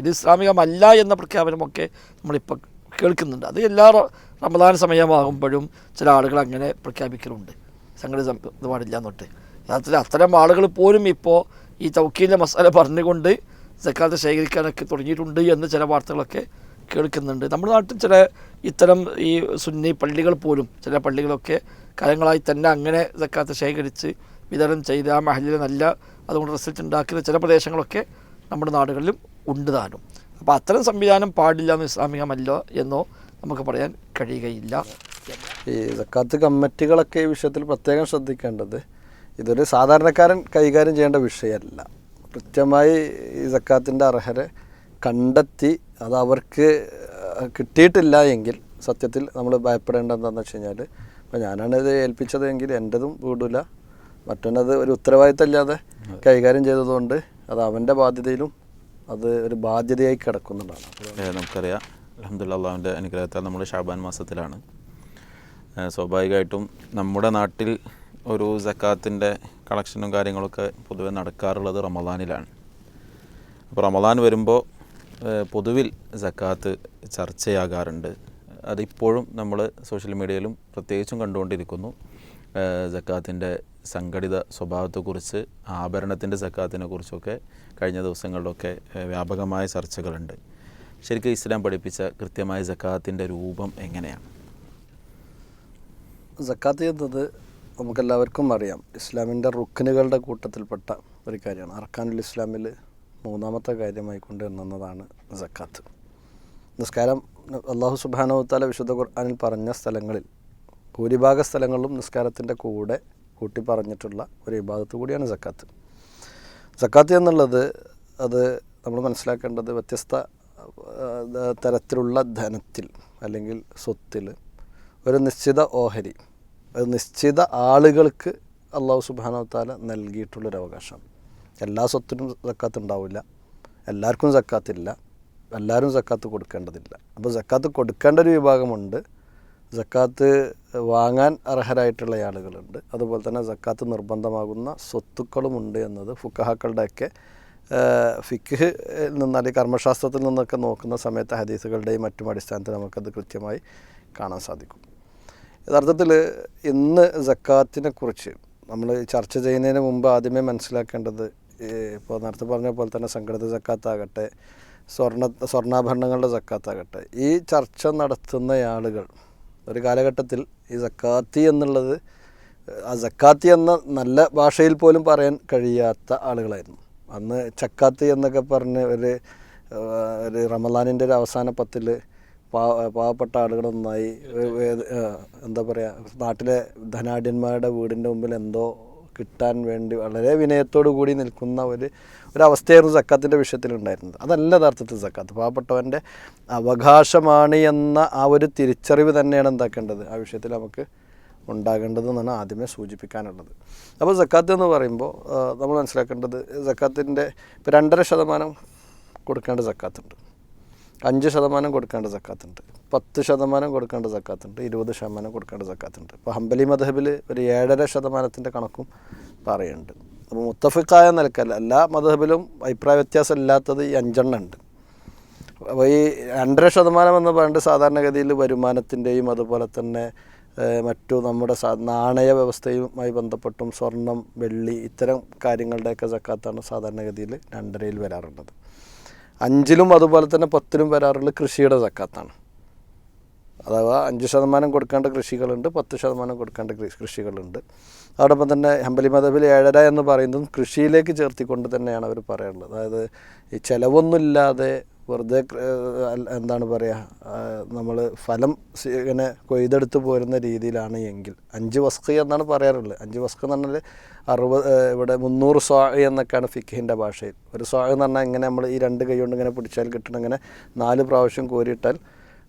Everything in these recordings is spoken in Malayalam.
ഇത് ഇസ്ലാമികമല്ല എന്ന പ്രഖ്യാപനമൊക്കെ നമ്മളിപ്പോൾ കേൾക്കുന്നുണ്ട്. അത് എല്ലാ റമദാൻ സമയമാകുമ്പോഴും ചില ആളുകൾ അങ്ങനെ പ്രഖ്യാപിക്കലുണ്ട്. സംഘടന ഇത് പാടില്ല എന്നിട്ട്. യഥാർത്ഥത്തിൽ അത്തരം ആളുകൾ പോലും ഇപ്പോൾ ഈ തൗക്കീലിന്റെ മസാല പറഞ്ഞുകൊണ്ട് സക്കാത്ത് ശേഖരിക്കാനൊക്കെ തുടങ്ങിയിട്ടുണ്ട് എന്ന് ചില വാർത്തകളൊക്കെ കേൾക്കുന്നുണ്ട്. നമ്മുടെ നാട്ടിൽ ചില ഇത്തരം ഈ സുന്നി പള്ളികൾ പോലും ചില പള്ളികളൊക്കെ കാലങ്ങളായി തന്നെ അങ്ങനെ സക്കാത്ത് ശേഖരിച്ച് വിതരണം ചെയ്ത് ആ മഹലിൽ നല്ല അതുകൊണ്ട് റിസൾട്ട് ഉണ്ടാക്കുന്ന ചില പ്രദേശങ്ങളൊക്കെ നമ്മുടെ നാടുകളിലും ഉണ്ട് താനും അപ്പോൾ അത്തരം സംവിധാനം പാടില്ല എന്ന് ഇസ്ലാമികമല്ല എന്നോ നമുക്ക് പറയാൻ കഴിയുകയില്ല. ഈ സക്കാത്ത് കമ്മിറ്റികളൊക്കെ ഈ വിഷയത്തിൽ പ്രത്യേകം ശ്രദ്ധിക്കേണ്ടത് ഇതൊരു സാധാരണക്കാരൻ കൈകാര്യം ചെയ്യേണ്ട വിഷയമല്ല. കൃത്യമായി ഈ സക്കാത്തിന്റെ അർഹരെ കണ്ടെത്തി അത് അവർക്ക് കിട്ടിയിട്ടില്ല എങ്കിൽ സത്യത്തിൽ നമ്മൾ ഭയപ്പെടേണ്ടത് എന്താണെന്ന് വെച്ച് കഴിഞ്ഞാൽ ഇപ്പോൾ ഞാനാണ് ഇത് ഏൽപ്പിച്ചതെങ്കിൽ എന്റെതും വീടില്ല മറ്റൊന്നത് ഒരു ഉത്തരവാദിത്തമില്ലാതെ കൈകാര്യം ചെയ്തതുകൊണ്ട് അത് അവന്റെ ബാധ്യതയിലും അത് ഒരു ബാധ്യതയായി കിടക്കുന്നുണ്ടാണ്. നമുക്കറിയാം. അലഹമുല്ല അള്ളാഹുവിന്റെ അനുഗ്രഹത്താൽ നമ്മൾ ഷാബാൻ മാസത്തിലാണ്. സ്വാഭാവികമായിട്ടും നമ്മുടെ നാട്ടിൽ ഒരു സക്കാത്തിന്റെ കളക്ഷനും കാര്യങ്ങളൊക്കെ പൊതുവെ നടക്കാറുള്ളത് റമദാനിലാണ്. അപ്പോൾ റമദാൻ വരുമ്പോൾ പൊതുവിൽ സക്കാത്ത് ചർച്ചയാകാറുണ്ട്. അതിപ്പോഴും നമ്മൾ സോഷ്യൽ മീഡിയയിലും പ്രത്യേകിച്ചും കണ്ടുകൊണ്ടിരിക്കുന്നു. സക്കാത്തിന്റെ സംഘടിത സ്വഭാവത്തെക്കുറിച്ച് ആഭരണത്തിന്റെ സക്കാത്തിനെ കുറിച്ചൊക്കെ കഴിഞ്ഞ ദിവസങ്ങളിലൊക്കെ വ്യാപകമായ ചർച്ചകളുണ്ട്. ശരിക്കും ഇസ്ലാം പഠിപ്പിച്ച കൃത്യമായ സക്കാത്തിന്റെ രൂപം എങ്ങനെയാണ്? സക്കാത്ത് എന്നത് നമുക്കെല്ലാവർക്കും അറിയാം. ഇസ്ലാമിന്റെ റുക്കിനുകളുടെ കൂട്ടത്തിൽപ്പെട്ട ഒരു കാര്യമാണ്. അർക്കാനുൽ ഇസ്ലാമിൽ മൂന്നാമത്തെ കാര്യമായി കൊണ്ടുവരുന്നതാണ് സക്കാത്ത് നിസ്കാരം അള്ളാഹു സുബാനോത്താല വിശുദ്ധ ഖുർആാനിൽ പറഞ്ഞ സ്ഥലങ്ങളിൽ ഭൂരിഭാഗ സ്ഥലങ്ങളിലും നിസ്കാരത്തിന്റെ കൂടെ കൂട്ടി പറഞ്ഞിട്ടുള്ള ഒരു വിഭാഗത്ത് കൂടിയാണ് സക്കാത്ത്. സക്കാത്ത് എന്നുള്ളത് അത് നമ്മൾ മനസ്സിലാക്കേണ്ടത് വ്യത്യസ്ത തരത്തിലുള്ള ധനത്തിൽ അല്ലെങ്കിൽ സ്വത്തിൽ ഒരു നിശ്ചിത ഓഹരി ഒരു നിശ്ചിത ആളുകൾക്ക് അള്ളാഹു സുബാനോത്താല നൽകിയിട്ടുള്ളൊരു അവകാശമാണ് എല്ലാ സ്വത്തിനും സക്കാത്ത് ഉണ്ടാവില്ല എല്ലാവർക്കും സക്കാത്തില്ല എല്ലാവരും സക്കാത്ത് കൊടുക്കേണ്ടതില്ല. അപ്പോൾ സക്കാത്ത് കൊടുക്കേണ്ട ഒരു വിഭാഗമുണ്ട്. സക്കാത്ത് വാങ്ങാൻ അർഹരായിട്ടുള്ള ആളുകളുണ്ട്. അതുപോലെ തന്നെ സക്കാത്ത് നിർബന്ധമാകുന്ന സ്വത്തുക്കളുമുണ്ട് എന്നത് ഫുക്കഹാക്കളുടെയൊക്കെ ഫിഖ് നിന്ന് അല്ലെങ്കിൽ കർമ്മശാസ്ത്രത്തിൽ നിന്നൊക്കെ നോക്കുന്ന സമയത്ത് ഹദീസുകളുടെയും മറ്റും അടിസ്ഥാനത്തിൽ നമുക്കത് കൃത്യമായി കാണാൻ സാധിക്കും. യഥാർത്ഥത്തിൽ ഇന്ന് സക്കാത്തിനെ കുറിച്ച് നമ്മൾ ചർച്ച ചെയ്യുന്നതിന് മുമ്പ് ആദ്യമേ മനസ്സിലാക്കേണ്ടത് ഇപ്പോൾ നേരത്തെ പറഞ്ഞ പോലെ തന്നെ സംഘടിത സക്കാത്താകട്ടെ സ്വർണ സ്വർണാഭരണങ്ങളുടെ സക്കാത്താകട്ടെ ഈ ചർച്ച നടത്തുന്ന ആളുകൾ ഒരു കാലഘട്ടത്തിൽ ഈ സക്കാത്തി എന്നുള്ളത് ആ സക്കാത്തി എന്ന നല്ല ഭാഷയിൽ പോലും പറയാൻ കഴിയാത്ത ആളുകളായിരുന്നു. അന്ന് ചക്കാത്തി എന്നൊക്കെ പറഞ്ഞ് ഒരു ഒരു റമദാനിന്റെ ഒരു അവസാന പത്തിൽ പാ പാവപ്പെട്ട ആളുകളൊന്നായി എന്താ പറയുക നാട്ടിലെ ധനാഢ്യന്മാരുടെ വീടിന്റെ മുമ്പിൽ എന്തോ കിട്ടാൻ വേണ്ടി വളരെ വിനയത്തോടു കൂടി നിൽക്കുന്ന ഒരു ഒരവസ്ഥയായിരുന്നു സക്കാത്തിന്റെ വിഷയത്തിലുണ്ടായിരുന്നത്. അതല്ല യഥാർത്ഥത്തിൽ സക്കാത്ത്. പാവപ്പെട്ടവന്റെ അവകാശമാണ് എന്ന ആ ഒരു തിരിച്ചറിവ് തന്നെയാണ് എന്താക്കേണ്ടത്? ആ വിഷയത്തിൽ നമുക്ക് ഉണ്ടാകേണ്ടതെന്നാണ് ആദ്യമേ സൂചിപ്പിക്കാനുള്ളത്. അപ്പോൾ സക്കാത്ത് എന്ന് പറയുമ്പോൾ നമ്മൾ മനസ്സിലാക്കേണ്ടത് സക്കാത്തിന്റെ ഇപ്പോൾ രണ്ടര ശതമാനം കൊടുക്കേണ്ട സക്കാത്തുണ്ട്. അഞ്ച് ശതമാനം കൊടുക്കേണ്ട സക്കാത്തുണ്ട്. പത്ത് ശതമാനം കൊടുക്കേണ്ട സക്കാത്തുണ്ട് ഇരുപത് ശതമാനം കൊടുക്കേണ്ട സക്കാത്തുണ്ട്. അപ്പോൾ ഹംബലി മധബിൽ ഒരു ഏഴര ശതമാനത്തിന്റെ കണക്കും പറയുന്നുണ്ട്. അപ്പോൾ മുത്തഫിക്കായ നിലക്കല്ല എല്ലാ മധബിലും അഭിപ്രായ വ്യത്യാസം ഇല്ലാത്തത് ഈ അഞ്ചെണ്ണം ഉണ്ട് അപ്പോൾ ഈ രണ്ടര ശതമാനം എന്ന് പറയുന്നത് സാധാരണഗതിയിൽ വരുമാനത്തിന്റെയും അതുപോലെ തന്നെ മറ്റു നമ്മുടെ നാണയ വ്യവസ്ഥയുമായി ബന്ധപ്പെട്ടും സ്വർണം വെള്ളി ഇത്തരം കാര്യങ്ങളുടെയൊക്കെ സക്കാത്താണ് സാധാരണഗതിയിൽ രണ്ടരയിൽ വരാറുള്ളത്. അഞ്ചിലും അതുപോലെ തന്നെ പത്തിലും വരാറുള്ളത് കൃഷിയുടെ സക്കാത്താണ്. അഥവാ അഞ്ച് ശതമാനം കൊടുക്കേണ്ട കൃഷികളുണ്ട് പത്ത് ശതമാനം കൊടുക്കേണ്ട കൃഷികളുണ്ട്. അതോടൊപ്പം തന്നെ ഹംബലി മതബിൽ ഏഴര എന്ന് പറയുന്നതും കൃഷിയിലേക്ക് ചേർത്തിക്കൊണ്ട് തന്നെയാണ് അവർ പറയാനുള്ളത് അതായത് ഈ ചിലവൊന്നുമില്ലാതെ വെറുതെ എന്താണ് പറയുക നമ്മൾ ഫലം ഇങ്ങനെ കൊയ്തെടുത്ത് പോരുന്ന രീതിയിലാണ് എങ്കിൽ. അഞ്ച് വസ്ക് എന്നാണ് പറയാറുള്ളത്. അഞ്ച് വസ്ക് എന്ന് പറഞ്ഞാൽ അറുപത് ഇവിടെ മുന്നൂറ് സ്വാ എന്നൊക്കെയാണ് ഫിഖിന്റെ ഭാഷയിൽ. ഒരു സ്വാ എന്ന് പറഞ്ഞാൽ ഇങ്ങനെ നമ്മൾ ഈ രണ്ട് കൈ കൊണ്ട് ഇങ്ങനെ പിടിച്ചാൽ കിട്ടണം ഇങ്ങനെ നാല് പ്രാവശ്യം കോരിയിട്ടാൽ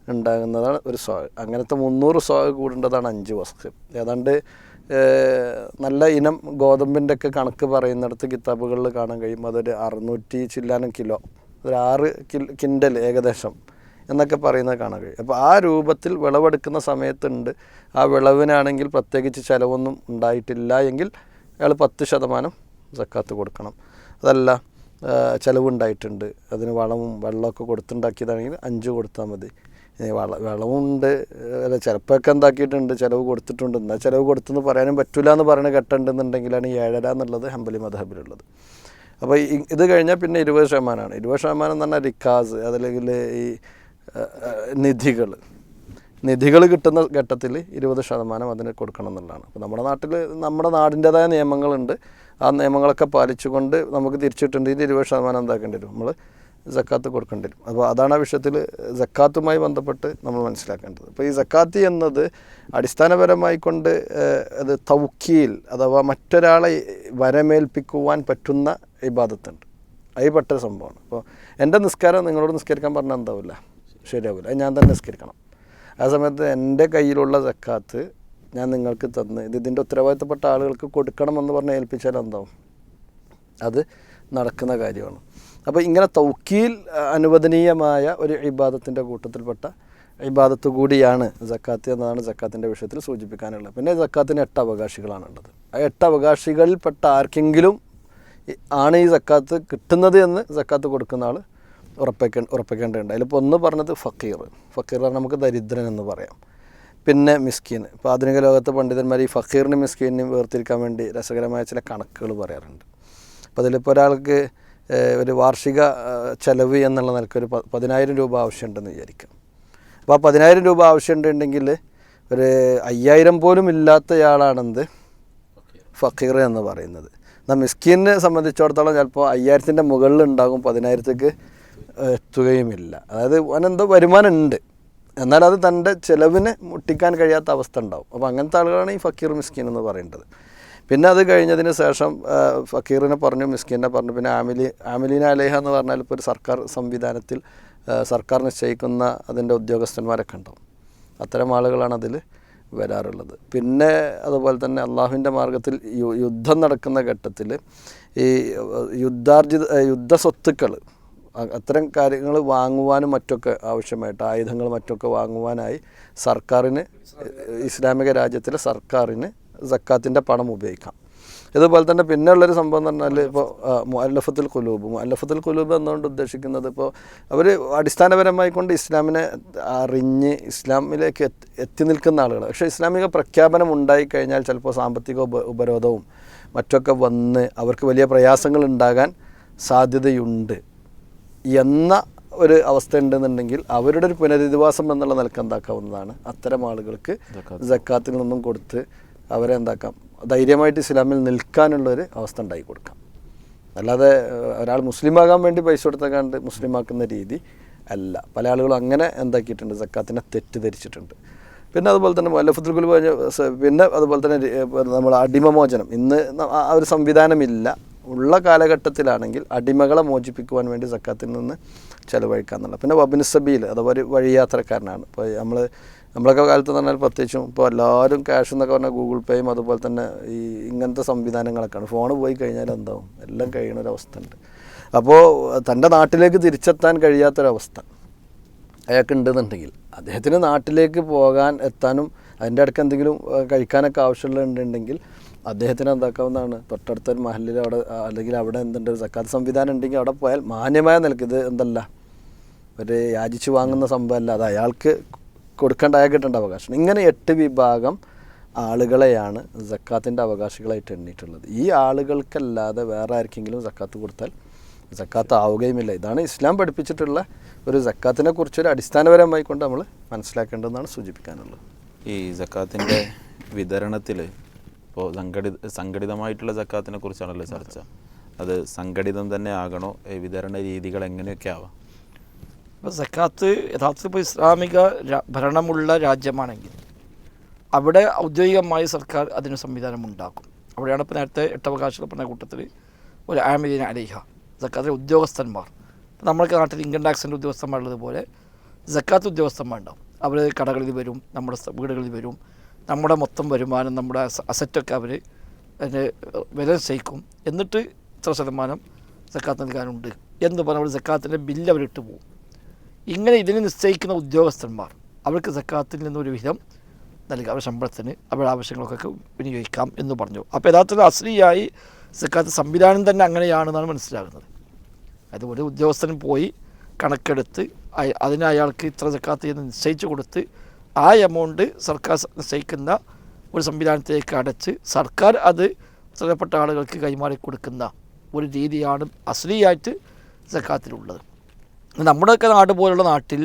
ഉണ്ടാകുന്നതാണ് ഒരു സ്വാ അങ്ങനത്തെ മുന്നൂറ് സ്വാ കൂടേണ്ടതാണ് അഞ്ച് വസ്ക് ഏതാണ്ട് നല്ല ഇനം ഗോതമ്പിന്റെ ഒക്കെ കണക്ക് പറയുന്നിടത്ത് കിതാബുകളിൽ കാണാൻ കഴിയും. അതൊരു അറുന്നൂറ്റി ചില്ലാനം കിലോ ഒരു ആറ് കിൻഡൽ ഏകദേശം എന്നൊക്കെ പറയുന്നത് കാണാൻ കഴിയും. അപ്പോൾ ആ രൂപത്തിൽ വിളവെടുക്കുന്ന സമയത്തുണ്ട്. ആ വിളവിനാണെങ്കിൽ പ്രത്യേകിച്ച് ചിലവൊന്നും ഉണ്ടായിട്ടില്ല എങ്കിൽ അയാൾ പത്ത് ശതമാനം സക്കാത്ത് കൊടുക്കണം. അതല്ല ചിലവുണ്ടായിട്ടുണ്ട്. അതിന് വളവും വെള്ളമൊക്കെ കൊടുത്തുണ്ടാക്കിയതാണെങ്കിൽ അഞ്ച് കൊടുത്താൽ മതി. വള വെള്ളമുണ്ട് അല്ല ചിലപ്പോഴൊക്കെ എന്താക്കിയിട്ടുണ്ട് ചിലവ് കൊടുത്തിട്ടുണ്ട്. എന്നാൽ ചിലവ് കൊടുത്തെന്ന് പറയാനും പറ്റില്ല എന്ന് പറയുന്ന ഘട്ടമുണ്ടെന്നുണ്ടെങ്കിലാണ് ഈ ഏഴര എന്നുള്ളത് ഹംബലി മധബിലുള്ളത് അപ്പോൾ ഇത് കഴിഞ്ഞാൽ പിന്നെ ഇരുപത് ശതമാനമാണ് ഇരുപത് ശതമാനം എന്ന് പറഞ്ഞാൽ റിക്കാസ് അതല്ലെങ്കിൽ ഈ നിധികൾ നിധികൾ കിട്ടുന്ന ഘട്ടത്തിൽ ഇരുപത് ശതമാനം അതിന് കൊടുക്കണം എന്നുള്ളതാണ്. അപ്പോൾ നമ്മുടെ നാട്ടിൽ നമ്മുടെ നാടിന്റെതായ നിയമങ്ങളുണ്ട്. ആ നിയമങ്ങളൊക്കെ പാലിച്ചുകൊണ്ട് നമുക്ക് തിരിച്ചിട്ടുണ്ടെങ്കിൽ ഇരുപത് ശതമാനം എന്താക്കേണ്ടി വരും? നമ്മൾ ജക്കാത്ത് കൊടുക്കേണ്ടി വരും. അപ്പോൾ അതാണ് ആ വിഷയത്തിൽ ജക്കാത്തുമായി ബന്ധപ്പെട്ട് നമ്മൾ മനസ്സിലാക്കേണ്ടത്. അപ്പോൾ ഈ ജക്കാത്ത് എന്നത് അടിസ്ഥാനപരമായി കൊണ്ട് അത് തൗക്കീൽ അഥവാ മറ്റൊരാളെ വരമേൽപ്പിക്കുവാൻ പറ്റുന്ന ഇബാദത്തുണ്ട്. അതിൽ പെട്ട സംഭവമാണ്. അപ്പോൾ എന്റെ നിസ്കാരം നിങ്ങളോട് നിസ്കരിക്കാൻ പറഞ്ഞാൽ എന്താവില്ല? ശരിയാവില്ല. അത് ഞാൻ തന്നെ നിസ്കരിക്കണം. ആ സമയത്ത് എന്റെ കയ്യിലുള്ള ജക്കാത്ത് ഞാൻ നിങ്ങൾക്ക് തന്ന് ഇത് ഇതിന്റെ ഉത്തരവാദിത്തപ്പെട്ട ആളുകൾക്ക് കൊടുക്കണമെന്ന് പറഞ്ഞ് ഏൽപ്പിച്ചാൽ എന്താവും? അത് നടക്കുന്ന കാര്യമാണ്. അപ്പോൾ ഇങ്ങനെ തൗക്കീൽ അനുവദനീയമായ ഒരു ഇബാദത്തിന്റെ കൂട്ടത്തിൽപ്പെട്ട ഇബാദത്ത് കൂടിയാണ് ജക്കാത്ത് എന്നതാണ് ജക്കാത്തിന്റെ വിഷയത്തിൽ സൂചിപ്പിക്കാനുള്ളത്. പിന്നെ ജക്കാത്തിന് എട്ട് അവകാശികളാണുള്ളത് ആ എട്ട് അവകാശികളിൽപ്പെട്ട ആർക്കെങ്കിലും ആണ് ഈ ജക്കാത്ത് കിട്ടുന്നത് എന്ന് ജക്കാത്ത് കൊടുക്കുന്ന ആൾ ഉറപ്പിക്ക ഉറപ്പിക്കേണ്ടതുണ്ട്. അതിലിപ്പോൾ ഒന്ന് പറഞ്ഞത് ഫക്കീർ. ഫക്കീർ പറഞ്ഞാൽ നമുക്ക് ദരിദ്രൻ എന്ന് പറയാം. പിന്നെ മിസ്കീൻ. ഇപ്പോൾ ആധുനിക ലോകത്തെ പണ്ഡിതന്മാർ ഈ ഫക്കീറിനും മിസ്കീനും വേർതിരിക്കാൻ വേണ്ടി രസകരമായ ചില കണക്കുകൾ പറയാറുണ്ട്. അപ്പോൾ അതിലിപ്പോൾ ഒരാൾക്ക് ഒരു വാർഷിക ചെലവ് എന്നുള്ള നിലയ്ക്ക് ഒരു പതിനായിരം രൂപ ആവശ്യമുണ്ടെന്ന് വിചാരിക്കാം. അപ്പോൾ ആ പതിനായിരം രൂപ ആവശ്യമുണ്ടെങ്കിൽ ഒരു അയ്യായിരം പോലും ഇല്ലാത്തയാളാണെന്ത്? ഫക്കീർ എന്ന് പറയുന്നത്. എന്നാൽ മിസ്കീനെ സംബന്ധിച്ചിടത്തോളം ചിലപ്പോൾ അയ്യായിരത്തിന്റെ മുകളിലുണ്ടാകും പതിനായിരത്തേക്ക് എത്തുകയുമില്ല അതായത് അവനെന്തോ വരുമാനം ഉണ്ട് എന്നാൽ അത് തന്റെ ചിലവിന് മുട്ടിക്കാൻ കഴിയാത്ത അവസ്ഥ ഉണ്ടാവും. അപ്പോൾ അങ്ങനത്തെ ആളുകളാണ് ഈ ഫക്കീർ മിസ്കീൻ എന്ന് പറയേണ്ടത് പിന്നെ അത് കഴിഞ്ഞതിന് ശേഷം ഫക്കീറിനെ പറഞ്ഞു മിസ്കീനെ പറഞ്ഞു. പിന്നെ ആമിലി ആമിലീന അലേഹ എന്ന് പറഞ്ഞാൽ ഇപ്പോൾ ഒരു സർക്കാർ സംവിധാനത്തിൽ സർക്കാർ നിശ്ചയിക്കുന്ന അതിന്റെ ഉദ്യോഗസ്ഥന്മാരൊക്കെ ഉണ്ടാവും അത്തരം ആളുകളാണ് അതിൽ വരാറുള്ളത്. പിന്നെ അതുപോലെ തന്നെ അള്ളാഹുവിന്റെ മാർഗത്തിൽ യുദ്ധം നടക്കുന്ന ഘട്ടത്തിൽ ഈ യുദ്ധാർജിത യുദ്ധ സ്വത്തുക്കൾ അത്തരം കാര്യങ്ങൾ വാങ്ങുവാനും മറ്റൊക്കെ ആവശ്യമായിട്ട് ആയുധങ്ങൾ മറ്റൊക്കെ വാങ്ങുവാനായി സർക്കാരിന് ഇസ്ലാമിക രാജ്യത്തിലെ സർക്കാരിന് സക്കാത്തിന്റെ പണം ഉപയോഗിക്കാം. ഇതുപോലെ തന്നെ പിന്നെ ഉള്ളൊരു സംഭവം എന്ന് പറഞ്ഞാൽ ഇപ്പോൾ മുഅല്ലഫത്തുൽ കുലൂബ് മുഅല്ലഫത്തുൽ കുലൂബ് എന്നുകൊണ്ട് ഉദ്ദേശിക്കുന്നത് ഇപ്പോൾ അവർ അടിസ്ഥാനപരമായി കൊണ്ട് ഇസ്ലാമിനെ അറിഞ്ഞ് ഇസ്ലാമിലേക്ക് എത്തി എത്തി നിൽക്കുന്ന ആളുകൾ പക്ഷേ ഇസ്ലാമിക പ്രഖ്യാപനം ഉണ്ടായിക്കഴിഞ്ഞാൽ ചിലപ്പോൾ സാമ്പത്തിക ഉപ ഉപരോധവും മറ്റൊക്കെ വന്ന് അവർക്ക് വലിയ പ്രയാസങ്ങൾ ഉണ്ടാകാൻ സാധ്യതയുണ്ട് എന്ന ഒരു അവസ്ഥ ഉണ്ടെന്നുണ്ടെങ്കിൽ അവരുടെ ഒരു പുനരധിവാസം എന്നുള്ള നിലയ്ക്ക് എന്താക്കാവുന്നതാണ്. അത്തരം ആളുകൾക്ക് ജക്കാത്തിൽ നിന്നും കൊടുത്ത് അവരെ എന്താക്കാം? ധൈര്യമായിട്ട് ഇസ്ലാമിൽ നിൽക്കാനുള്ളൊരു അവസ്ഥ ഉണ്ടാക്കി കൊടുക്കാം. അല്ലാതെ ഒരാൾ മുസ്ലിമാകാൻ വേണ്ടി പൈസ കൊടുത്തേക്കാണ്ട് മുസ്ലിമാക്കുന്ന രീതി അല്ല. പല ആളുകളും അങ്ങനെ എന്താക്കിയിട്ടുണ്ട്. സക്കാത്തിനെ തെറ്റിദ്ധരിച്ചിട്ടുണ്ട്. പിന്നെ അതുപോലെ തന്നെ അല്ലഫുദ്ദുൽ ഗുൽ പറഞ്ഞ പിന്നെ അതുപോലെ തന്നെ നമ്മൾ അടിമമോചനം. ഇന്ന് ആ ഒരു സംവിധാനമില്ല. ഉള്ള കാലഘട്ടത്തിലാണെങ്കിൽ അടിമകളെ മോചിപ്പിക്കുവാൻ വേണ്ടി സക്കാത്തിൽ നിന്ന് ചിലവഴിക്കാന്നുള്ള പിന്നെ വബിനുസബീൽ അഥവാ ഒരു വഴിയാത്രക്കാരനാണ്. ഇപ്പോൾ നമ്മൾ നമ്മളൊക്കെ കാലത്ത് പറഞ്ഞാൽ പ്രത്യേകിച്ചും ഇപ്പോൾ എല്ലാവരും ക്യാഷ് എന്നൊക്കെ പറഞ്ഞാൽ ഗൂഗിൾ പേയും അതുപോലെ തന്നെ ഈ ഇങ്ങനത്തെ സംവിധാനങ്ങളൊക്കെയാണ്. ഫോൺ പോയി കഴിഞ്ഞാൽ എന്താവും? എല്ലാം കഴിയണ ഒരവസ്ഥ ഉണ്ട് അപ്പോൾ തന്റെ നാട്ടിലേക്ക് തിരിച്ചെത്താൻ കഴിയാത്തൊരവസ്ഥ അയാൾക്ക് ഉണ്ടെന്നുണ്ടെങ്കിൽ അദ്ദേഹത്തിന് നാട്ടിലേക്ക് പോകാൻ എത്താനും അതിന്റെ ഇടയ്ക്ക് എന്തെങ്കിലും കഴിക്കാനൊക്കെ ആവശ്യമുള്ളുണ്ടെങ്കിൽ അദ്ദേഹത്തിന് എന്താക്കാവുന്നതാണ്? തൊട്ടടുത്ത ഒരു മഹലിൽ അവിടെ അല്ലെങ്കിൽ അവിടെ എന്തുണ്ട് ഒരു സംവിധാനം ഉണ്ടെങ്കിൽ അവിടെ പോയാൽ മാന്യമായ നിലയ്ക്ക് ഇത് എന്തല്ല? ഒരു യാചിച്ച് വാങ്ങുന്ന സംഭവമല്ല. അത് അയാൾക്ക് കൊടുക്കേണ്ട കിട്ടേണ്ട അവകാശം. ഇങ്ങനെ എട്ട് വിഭാഗം ആളുകളെയാണ് സക്കാത്തിന്റെ അവകാശികളായിട്ട് എണ്ണിയിട്ടുള്ളത്. ഈ ആളുകൾക്കല്ലാതെ വേറെ ആർക്കെങ്കിലും സക്കാത്ത് കൊടുത്താൽ സക്കാത്ത് ആവുകയുമില്ല. ഇതാണ് ഇസ്ലാം പഠിപ്പിച്ചിട്ടുള്ള ഒരു സക്കാത്തിനെ കുറിച്ചൊരു അടിസ്ഥാനപരമായി കൊണ്ട് നമ്മൾ മനസ്സിലാക്കേണ്ടതെന്നാണ് സൂചിപ്പിക്കാനുള്ളത്. ഈ ജക്കാത്തിന്റെ വിതരണത്തിൽ ഇപ്പോൾ സംഘടിത സംഘടിതമായിട്ടുള്ള ജക്കാത്തിനെ കുറിച്ചാണല്ലോ ചർച്ച. അത് സംഘടിതം തന്നെ ആകണോ? വിതരണ രീതികൾ എങ്ങനെയൊക്കെ ആവാം? ഇപ്പോൾ സക്കാത്ത് യഥാർത്ഥത്തിൽ ഇപ്പോൾ ഇസ്ലാമിക ഭരണമുള്ള രാജ്യമാണെങ്കിൽ അവിടെ ഔദ്യോഗികമായി സർക്കാർ അതിന് സംവിധാനം ഉണ്ടാക്കും അവിടെയാണ് ഇപ്പോൾ നേരത്തെ എട്ടവകാശികൾ പറഞ്ഞ കൂട്ടത്തിൽ ഒരു ആമിദീൻ അലിഹ സക്കാത്തിലെ ഉദ്യോഗസ്ഥന്മാർ. നമ്മൾക്ക് നാട്ടിൽ ഇൻകം ടാക്സിന്റെ ഉദ്യോഗസ്ഥന്മാരുള്ളതുപോലെ സക്കാത്ത് ഉദ്യോഗസ്ഥന്മാരുണ്ടാവും. അവർ കടകളിൽ വരും നമ്മുടെ വീടുകളിൽ വരും നമ്മുടെ മൊത്തം വരുമാനം നമ്മുടെ അസ- അസറ്റൊക്കെ അവർ അതിന്റെ വില നിശ്ചയിക്കും എന്നിട്ട് ഇത്ര ശതമാനം സക്കാത്ത് നൽകാനുണ്ട് എന്ന് പറഞ്ഞാൽ സക്കാത്തിന്റെ ബില്ല് അവരിട്ട് പോകും ഇങ്ങനെ ഇതിന് നിശ്ചയിക്കുന്ന ഉദ്യോഗസ്ഥന്മാർ അവർക്ക് സക്കാത്തിൽ നിന്നൊരു വിഹിതം നൽകുക അവരുടെ ശമ്പളത്തിന് അവരുടെ ആവശ്യങ്ങൾക്കൊക്കെ വിനിയോഗിക്കാം എന്ന് പറഞ്ഞു. അപ്പോൾ യഥാർത്ഥത്തിൽ അസ്ലിയായി സക്കാത്ത് സംവിധാനം തന്നെ അങ്ങനെയാണെന്നാണ് മനസ്സിലാകുന്നത്. അത് ഒരു ഉദ്യോഗസ്ഥൻ പോയി കണക്കെടുത്ത് അതിന് അയാൾക്ക് ഇത്ര സക്കാത്ത് എന്ന് നിശ്ചയിച്ചു കൊടുത്ത് ആ എമൗണ്ട് സർക്കാർ നിശ്ചയിക്കുന്ന ഒരു സംവിധാനത്തിലേക്ക് അടച്ച് സർക്കാർ അത് ഉത്തരപ്പെട്ട ആളുകൾക്ക് കൈമാറി കൊടുക്കുന്ന ഒരു രീതിയാണ് അശ്ലീയായിട്ട് സക്കാത്തിലുള്ളത്. നമ്മുടെയൊക്കെ നാട് പോലുള്ള നാട്ടിൽ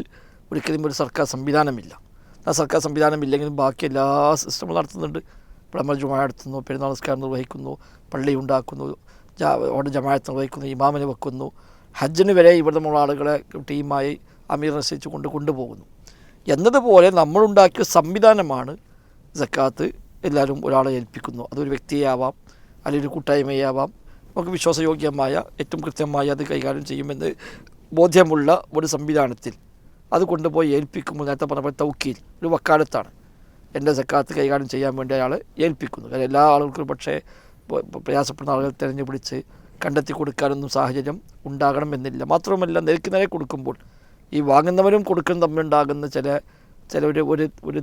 ഒരിക്കലും ഒരു സർക്കാർ സംവിധാനമില്ല. ആ സർക്കാർ സംവിധാനം ഇല്ലെങ്കിലും ബാക്കി എല്ലാ സിസ്റ്റങ്ങളും നടത്തുന്നുണ്ട്. ഇപ്പോൾ നമ്മൾ ജുമാ നടത്തുന്നു പെരുന്നാൾ നമസ്കാരം നിർവഹിക്കുന്നു പള്ളി ഉണ്ടാക്കുന്നു അവിടെ ജമാഅത്ത് നിർവഹിക്കുന്നു ഇമാമിനെ വെക്കുന്നു. ഹജ്ജിന് വരെ ഇവിടെ നമ്മൾ ആളുകളെ ടീമായി അമീർ നിശ്ചയിച്ച് കൊണ്ട് കൊണ്ടുപോകുന്നു. എന്നതുപോലെ നമ്മളുണ്ടാക്കിയ സംവിധാനമാണ് ജക്കാത്ത് എല്ലാവരും ഒരാളെ ഏൽപ്പിക്കുന്നു. അതൊരു വ്യക്തിയാവാം അല്ലെങ്കിൽ ഒരു കൂട്ടായ്മയാവാം നമുക്ക് വിശ്വാസയോഗ്യമായ ഏറ്റവും കൃത്യമായി അത് കൈകാര്യം ചെയ്യുമെന്ന് ബോധ്യമുള്ള ഒരു സംവിധാനത്തിൽ അത് കൊണ്ടുപോയി ഏൽപ്പിക്കുമ്പോൾ നേരത്തെ പറഞ്ഞ പോലെ തൗക്കീൽ ഒരു വക്കാലത്താണ്. എന്റെ സക്കാത്ത് കൈകാര്യം ചെയ്യാൻ വേണ്ടി അയാൾ ഏൽപ്പിക്കുന്നു. കാരണം എല്ലാ ആളുകൾക്കും പക്ഷേ പ്രയാസപ്പെടുന്ന ആളുകൾ തിരഞ്ഞു പിടിച്ച് കണ്ടെത്തി കൊടുക്കാനൊന്നും സാഹചര്യം ഉണ്ടാകണമെന്നില്ല. മാത്രമല്ല നിരക്ക് നിരക്ക് കൊടുക്കുമ്പോൾ ഈ വാങ്ങുന്നവരും കൊടുക്കുന്നതും തമ്മിലുണ്ടാകുന്ന ചില ചില ഒരു ഒരു ഒരു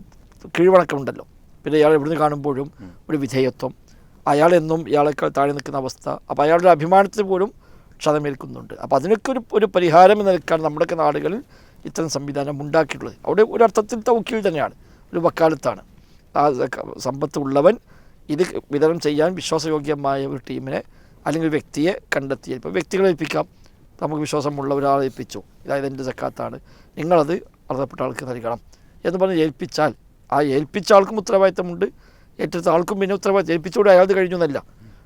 കീഴ്വണക്കമുണ്ടല്ലോ പിന്നെ ഇയാൾ എവിടുന്ന് കാണുമ്പോഴും ഒരു വിധേയത്വം. അയാളെന്നും ഇയാളെക്കാൾ താഴെ നിൽക്കുന്ന അവസ്ഥ. അപ്പോൾ അയാളുടെ അഭിമാനത്തിന് പോലും ക്ഷതമേൽക്കുന്നുണ്ട് അപ്പോൾ അതിനൊക്കെ ഒരു ഒരു പരിഹാരം എന്ന നിൽക്കാൻ നമ്മുടെയൊക്കെ നാടുകളിൽ ഇത്തരം സംവിധാനം ഉണ്ടാക്കിയിട്ടുള്ളത്. അവിടെ ഒരർത്ഥത്തിൽ തൗക്കീൽ തന്നെയാണ് ഒരു വക്കാലത്താണ്. ആ സമ്പത്ത് ഉള്ളവൻ ഇത് വിതരണം ചെയ്യാൻ വിശ്വാസയോഗ്യമായ ഒരു ടീമിനെ അല്ലെങ്കിൽ വ്യക്തിയെ കണ്ടെത്തി ഇപ്പോൾ വ്യക്തികളെ ഏൽപ്പിക്കാം. നമുക്ക് വിശ്വാസമുള്ള ഒരാളെ ഏൽപ്പിച്ചു. ഇതായത് എന്റെ സക്കാത്താണ്. നിങ്ങളത് അർഹപ്പെട്ട ആൾക്ക് നൽകണം എന്ന് പറഞ്ഞ് ഏൽപ്പിച്ചാൽ ആ ഏൽപ്പിച്ച ആൾക്കും ഉത്തരവാദിത്തമുണ്ട്. ഏറ്റെടുത്ത ആൾക്കും പിന്നെ ഉത്തരവാദിത്തം. ഏൽപ്പിച്ചുകൂടെ അയാൾ കഴിഞ്ഞു എന്നല്ല.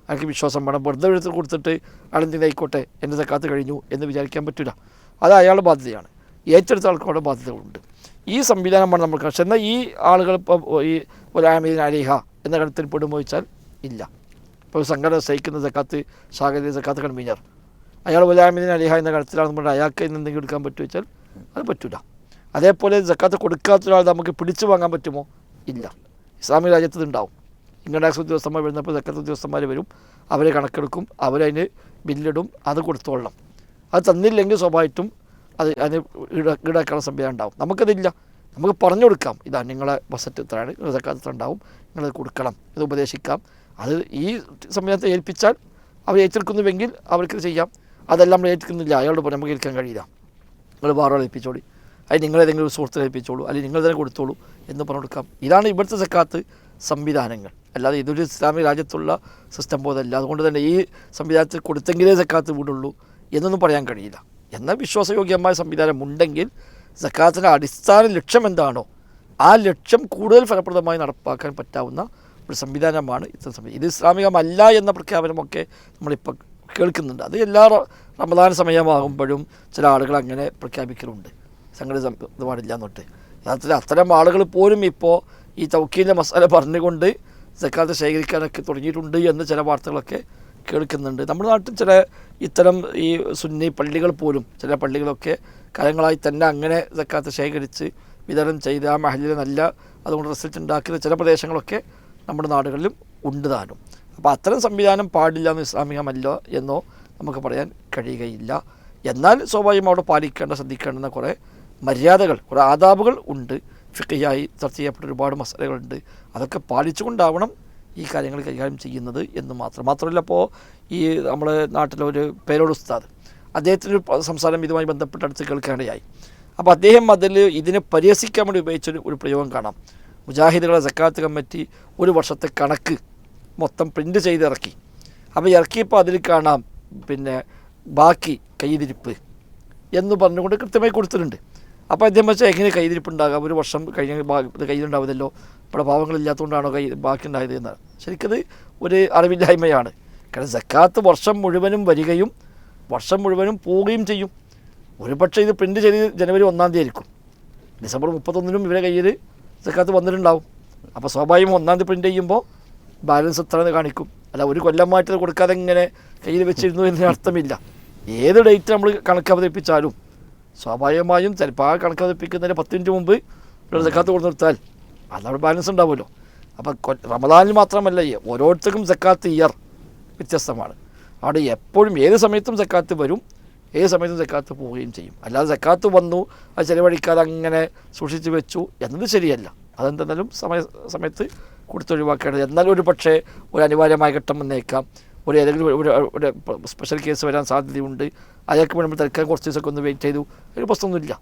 അയാൾക്ക് വിശ്വാസം വേണം. വെറുതെ എടുത്ത് കൊടുത്തിട്ട് അളന്തിനായിക്കോട്ടെ എന്റെ സക്കാത്ത് കഴിഞ്ഞു എന്ന് വിചാരിക്കാൻ പറ്റില്ല. അത് അയാളുടെ ബാധ്യതയാണ്. ഏറ്റെടുത്ത ആൾക്കാരുടെ ബാധ്യതകളുണ്ട്. ഈ സംവിധാനമാണ് നമ്മൾ പക്ഷേ എന്നാൽ ഈ ആളുകൾ ഇപ്പോൾ ഈ ഒരാമീൻ അലിഹ എന്ന ഘട്ടത്തിൽ പെടുമോ വെച്ചാൽ ഇല്ല. ഇപ്പോൾ സംഘടന സഹിക്കുന്ന സക്കാത്ത് ശാഖയിലെ സക്കാത്ത് കൺവീനർ. അയാൾ ഒരാമീൻ അലിഹ എന്ന ഘട്ടത്തിലാണ് നമ്മുടെ അയാൾക്ക് എന്തെങ്കിലും എടുക്കാൻ പറ്റുമോ വെച്ചാൽ അത് പറ്റില്ല അതേപോലെ സക്കാത്ത് കൊടുക്കാത്ത ഒരാൾ നമുക്ക് പിടിച്ചു വാങ്ങാൻ പറ്റുമോ? ഇല്ല. ഇസ്ലാമിക രാജ്യത്ത് ഇതുണ്ടാവും. ഇൻകം ടാക്സ് ഉദ്യോഗസ്ഥന്മാർ വരുന്നപ്പോൾ സക്കാത്ത് ഉദ്യോഗസ്ഥന്മാർ വരും. അവരെ കണക്കെടുക്കും. അവരതിന് ബില്ലിടും. അത് കൊടുത്തോളണം. അത് തന്നില്ലെങ്കിൽ സ്വാഭാവികമായിട്ടും അത് അതിന് ഈട ഈടാക്കാനുള്ള സംവിധാനം ഉണ്ടാവും. നമുക്കതില്ല. നമുക്ക് പറഞ്ഞു കൊടുക്കാം. ഇതാ നിങ്ങളെ ബസറ്റ് ഇത്രയാണ്. സക്കാത്ത് ഉണ്ടാവും നിങ്ങളത് കൊടുക്കണം. ഇത് ഉപദേശിക്കാം. അത് ഈ സംവിധാനത്തെ ഏൽപ്പിച്ചാൽ അവർ ഏറ്റെടുക്കുന്നുവെങ്കിൽ അവർക്ക് ചെയ്യാം. അതെല്ലാം നമ്മൾ ഏറ്റെടുക്കുന്നില്ല. അയാളോട് പോലെ നമുക്ക് ഏൽക്കാൻ കഴിയില്ല. നിങ്ങൾ വേറെ ഏൽപ്പിച്ചോളി. അത് നിങ്ങളേതെങ്കിലും സുഹൃത്തിനെ ഏൽപ്പിച്ചോളൂ. അല്ലെങ്കിൽ നിങ്ങൾ തന്നെ കൊടുത്തോളൂ എന്ന് പറഞ്ഞു കൊടുക്കാം. ഇതാണ് ഇവിടുത്തെ സക്കാത്ത്. സംവിധാനങ്ങൾ. അല്ലാതെ ഇതൊരു ഇസ്ലാമിക രാജ്യത്തുള്ള സിസ്റ്റം പോലല്ല അതുകൊണ്ട് തന്നെ ഈ സംവിധാനത്തിൽ കൊടുത്തെങ്കിലേ സക്കാത്ത് വിടുള്ളൂ എന്നൊന്നും പറയാൻ കഴിയില്ല. എന്നാൽ വിശ്വാസയോഗ്യമായ സംവിധാനം ഉണ്ടെങ്കിൽ സക്കാത്തിന്റെ അടിസ്ഥാന ലക്ഷ്യം എന്താണോ ആ ലക്ഷ്യം കൂടുതൽ ഫലപ്രദമായി നടപ്പാക്കാൻ പറ്റാവുന്ന ഒരു സംവിധാനമാണ് ഇത്തരം സംവിധാനം ഇത് ഇസ്ലാമികമല്ല എന്ന പ്രഖ്യാപനമൊക്കെ നമ്മളിപ്പോൾ കേൾക്കുന്നുണ്ട്. അത് എല്ലാ റമദാൻ സമയമാകുമ്പോഴും ചില ആളുകൾ അങ്ങനെ പ്രഖ്യാപിക്കലുണ്ട്. സംഘടിത പാടില്ല എന്നിട്ട്. യഥാർത്ഥത്തിൽ അത്തരം ആളുകൾ പോലും ഇപ്പോൾ ഈ തൗക്കീലിന്റെ മസാല പറഞ്ഞുകൊണ്ട് സക്കാത്ത് ശേഖരിക്കാനൊക്കെ തുടങ്ങിയിട്ടുണ്ട് എന്ന് ചില വാർത്തകളൊക്കെ കേൾക്കുന്നുണ്ട്. നമ്മുടെ നാട്ടിൽ ചില ഇത്തരം ഈ സുന്നി പള്ളികൾ പോലും ചില പള്ളികളൊക്കെ കാലങ്ങളായി തന്നെ അങ്ങനെ സക്കാത്ത് ശേഖരിച്ച് വിതരണം ചെയ്ത് ആ മഹലിൽ നല്ല അതുകൊണ്ട് റിസൾട്ട് ഉണ്ടാക്കുന്ന ചില പ്രദേശങ്ങളൊക്കെ നമ്മുടെ നാടുകളിലും ഉണ്ട് താനും. അപ്പോൾ അത്തരം സംവിധാനം പാടില്ല എന്ന് ഇസ്ലാമികമല്ല എന്നോ നമുക്ക് പറയാൻ കഴിയുകയില്ല. എന്നാൽ സ്വാഭാവികം അവിടെ പാലിക്കേണ്ട ശ്രദ്ധിക്കേണ്ടുന്ന കുറേ മര്യാദകൾ കുറേ ആദാബുകൾ ഉണ്ട്. ഫിക്കയായി ചർച്ച ചെയ്യപ്പെട്ട ഒരുപാട് മസാലകളുണ്ട്. അതൊക്കെ പാലിച്ചുകൊണ്ടാവണം ഈ കാര്യങ്ങൾ കൈകാര്യം ചെയ്യുന്നത് എന്ന് മാത്രം. മാത്രമല്ല ഇപ്പോൾ ഈ നമ്മുടെ നാട്ടിലെ ഒരു പേരോട് ഉസ്താദ് അദ്ദേഹത്തിന്റെ സംസാരം ഇതുമായി ബന്ധപ്പെട്ട് അടുത്ത് കേൾക്കാനിടയായി. അപ്പോൾ അദ്ദേഹം അതിൽ ഇതിനെ പരിഹസിക്കാൻ വേണ്ടി ഉപയോഗിച്ച ഒരു പ്രയോഗം കാണാം. മുജാഹിദുകളെ സക്കാത്ത് കമ്മിറ്റി ഒരു വർഷത്തെ കണക്ക് മൊത്തം പ്രിന്റ് ചെയ്ത് ഇറക്കി. അപ്പോൾ ഇറക്കിയപ്പോൾ അതിൽ കാണാം പിന്നെ ബാക്കി കൈതിരിപ്പ് എന്ന് പറഞ്ഞുകൊണ്ട് കൃത്യമായി കൊടുത്തിട്ടുണ്ട്. അപ്പോൾ അദ്ദേഹം വെച്ചാൽ എങ്ങനെ കൈതിരിപ്പുണ്ടാകാം ഒരു വർഷം കഴിഞ്ഞ കയ്യിലുണ്ടാവുന്നല്ലോ. ഇവിടെ പാവങ്ങളില്ലാത്തതുകൊണ്ടാണോ കൈ ബാക്കി ഉണ്ടായത് എന്നാണ് ശരിക്കത് ഒരു അറിവില്ലായ്മയാണ്. കാരണം സക്കാത്ത് വർഷം മുഴുവനും വരികയും വർഷം മുഴുവനും പോവുകയും ചെയ്യും. ഒരുപക്ഷെ ഇത് പ്രിന്റ് ചെയ്ത് ജനുവരി ഒന്നാം തീയതി ആയിരിക്കും. ഡിസംബർ മുപ്പത്തൊന്നിനും ഇവരെ കയ്യിൽ സക്കാത്ത് വന്നിട്ടുണ്ടാവും. അപ്പോൾ സ്വാഭാവികം ഒന്നാം തീയതി പ്രിന്റ് ചെയ്യുമ്പോൾ ബാലൻസ് എത്ര എന്ന് കാണിക്കും. അല്ല ഒരു കൊല്ലം മാറ്റത് കൊടുക്കാതെ ഇങ്ങനെ കയ്യിൽ വെച്ചിരുന്നു എന്നതിന് അർത്ഥമില്ല. ഏത് ഡേറ്റ് നമ്മൾ കണക്ക് അവതരിപ്പിച്ചാലും സ്വാഭാവികമായും ചിലപ്പോൾ ആ കണക്ക് അവതരിപ്പിക്കുന്നതിന് പത്ത് മിനിറ്റ് മുമ്പ് ഇവിടെ സക്കാത്ത് കൊടുത്തു നിർത്താൽ അതവിടെ ബാലൻസ് ഉണ്ടാവുമല്ലോ. അപ്പോൾ റമദാനിൽ മാത്രമല്ല ഓരോരുത്തർക്കും സക്കാത്ത് ഇയർ വ്യത്യസ്തമാണ്. അവിടെ എപ്പോഴും ഏത് സമയത്തും സക്കാത്ത് വരും ഏത് സമയത്തും സക്കാത്ത് പോവുകയും ചെയ്യും. അല്ലാതെ സക്കാത്ത് വന്നു അത് ചിലവഴിക്കാതെ അങ്ങനെ സൂക്ഷിച്ച് വെച്ചു എന്നത് ശരിയല്ല. അതെന്തെന്നാലും സമയ സമയത്ത് കൊടുത്തൊഴിവാക്കേണ്ടത്. എന്നാലും ഒരു പക്ഷേ ഒരു അനിവാര്യമായ ഘട്ടം വന്നേക്കാം. ഒരു ഏതെങ്കിലും ഒരു- ഒരു സ്പെഷ്യൽ കേസ് വരാൻ സാധ്യതയുണ്ട്. അയാൾക്ക് വേണ്ടി തിരക്കാൻ കുറച്ച് ദിവസമൊക്കെ ഒന്ന് വെയിറ്റ് ചെയ്തു. ഒരു പ്രശ്നമൊന്നുമില്ല